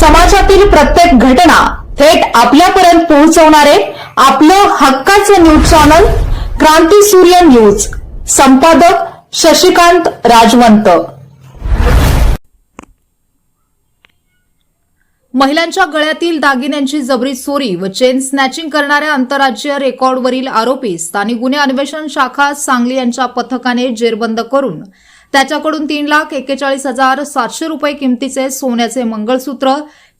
समाजातील प्रत्येक घटना थेट आपल्यापर्यंत पोहोचवणारे आपलं हक्काचं न्यूज चॅनल क्रांती सूर्य न्यूज. संपादक शशिकांत राजवंत. महिलांच्या गळ्यातील दागिन्यांची जबरी चोरी व चेन स्नॅचिंग करणाऱ्या आंतरराज्यीय रेकॉर्डवरील आरोपी स्थानिक गुन्हे अन्वेषण शाखा सांगली यांच्या पथकाने जेरबंद करून त्याच्याकडून तीन लाख एक्केचाळीस हजार सातशे रुपये किमतीचे सोन्याचे मंगळसूत्र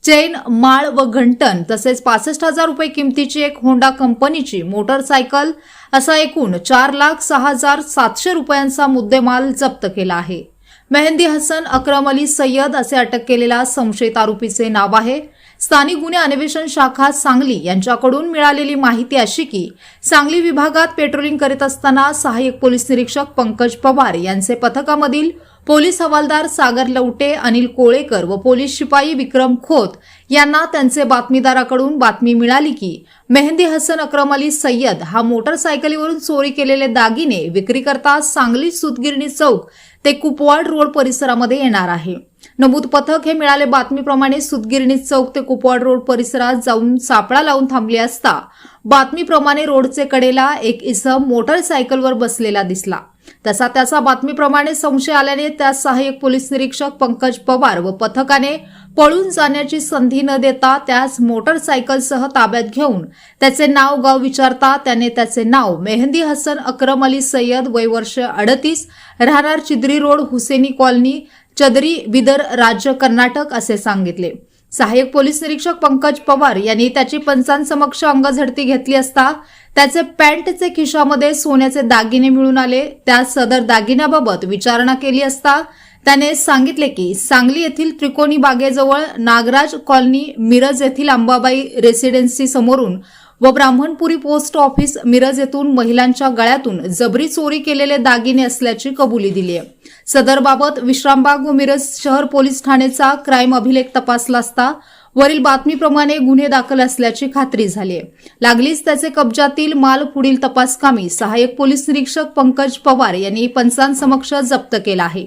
चेन माळ व घंटन तसेच पासष्ट हजार रुपये किमतीची एक होंडा कंपनीची मोटरसायकल असा एकूण चार लाख सहा हजार सातशे रुपयांचा मुद्देमाल जप्त केला आहे. मेहंदी हसन अक्रम अली सय्यद असे अटक केलेल्या संशयित आरोपीचे नाव आहे. स्थानिक गुन्हे अन्वेषण शाखा सांगली यांच्याकडून मिळालेली माहिती अशी की सांगली विभागात पेट्रोलिंग करीत असताना सहाय्यक पोलीस निरीक्षक पंकज पवार यांचे पथकामधील पोलीस हवालदार सागर लवटे अनिल कोळेकर व पोलीस शिपाई विक्रम खोत यांना त्यांचे बातमीदाराकडून बातमी मिळाली की मेहंदी हसन अक्रम अली सय्यद हा मोटरसायकलीवरून चोरी केलेले दागिने विक्रीकरता सांगली सुतगिरणी चौक ते कुपवाड रोड परिसरामध्ये येणार आहे. नमूद पथक हे मिळाले बातमीप्रमाणे सुतगिरणी चौक ते कुपवाड रोड परिसरात जाऊन सापळा लावून थांबले असता बातमीप्रमाणे रोडचे कडेला एक इसम मोटरसायकलवर बसलेला दिसला. तसा त्याचा बातमीप्रमाणे संशय आल्याने त्या सहाय्यक पोलीस निरीक्षक पंकज पवार व पथकाने पळून जाण्याची संधी न देता त्यास मोटरसायकलसह ताब्यात घेऊन त्याचे नाव गाव विचारता त्याने त्याचे नाव मेहंदी हसन अक्रम अली सय्यद वय वर्ष अडतीस राहणार चिद्री रोड हुसेनी कॉलनी चदरी बिदर राज्य कर्नाटक असे सांगितले. सहाय्यक पोलीस निरीक्षक पंकज पवार यांनी त्याची पंचांसमक्ष अंगझडती घेतली असता त्याचे पॅन्टचे खिशामध्ये सोन्याचे दागिने मिळून आले. त्या सदर दागिन्याबाबत विचारणा केली असता त्याने सांगितले की सांगली येथील त्रिकोणी बागेजवळ नागराज कॉलनी मिरज येथील अंबाबाई रेसिडेन्सी समोरून व ब्राह्मणपुरी पोस्ट ऑफिस मिरज येथून महिलांच्या गळ्यातून जबरी चोरी केलेले दागिने असल्याची कबुली दिली आहे. सदरबाबत विश्रामबाग व मिरज शहर पोलीस ठाण्याचा क्राईम अभिलेख तपासला असता वरील बातमीप्रमाणे गुन्हे दाखल असल्याची खात्री झाली आहे. लागलीच त्याचे कब्जातील माल पुढील तपासकामी सहाय्यक पोलीस निरीक्षक पंकज पवार यांनी पंचांसमक्ष जप्त केला आहे.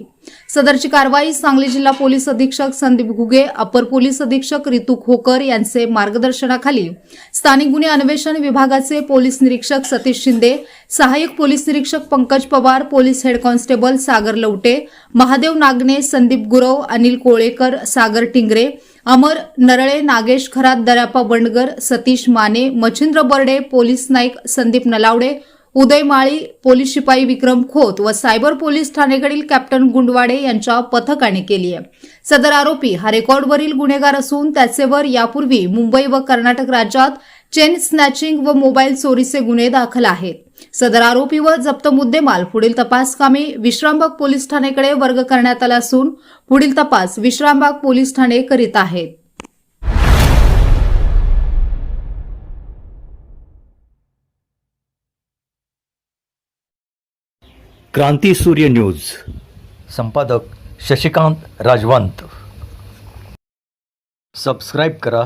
सदरची कारवाई सांगली जिल्हा पोलीस अधीक्षक संदीप घुगे अपर पोलीस अधीक्षक रितू खोकर यांचे मार्गदर्शनाखाली स्थानिक गुन्हे अन्वेषण विभागाचे पोलीस निरीक्षक सतीश शिंदे सहाय्यक पोलीस निरीक्षक Pankaj Pawar police head constable Sagar Lavate Mahadev Nagane Sandeep Gurav Anil Kolekar Sagar Tingare Amar Narale Nagesh Kharat Daryapa Bandgar Satish Mane Machhindra Barde police Naik Sandeep Nalawade Uday Mali police शिपाई विक्रम खोत व cyber police ठाणेकडील captain Gundwade यांच्या पथकाने केली आहे. सदर आरोपी हा रेकॉर्डवरील गुन्हेगार असून त्याचेवर यापूर्वी मुंबई व कर्नाटक राज्यात चेन स्नॅचिंग व मोबाईल चोरीचे गुन्हे दाखल आहेत. सदर आरोपी व जप्त मुद्देमाल पुढील तपासकामी विश्रामबाग पोलीस ठाणेकडे वर्ग करण्यात आला असून पुढील तपास विश्रामबाग पोलीस ठाणे करीत आहेत. क्रांती सूर्य न्यूज. संपादक शशिकांत राजवंत. सबस्क्राईब करा.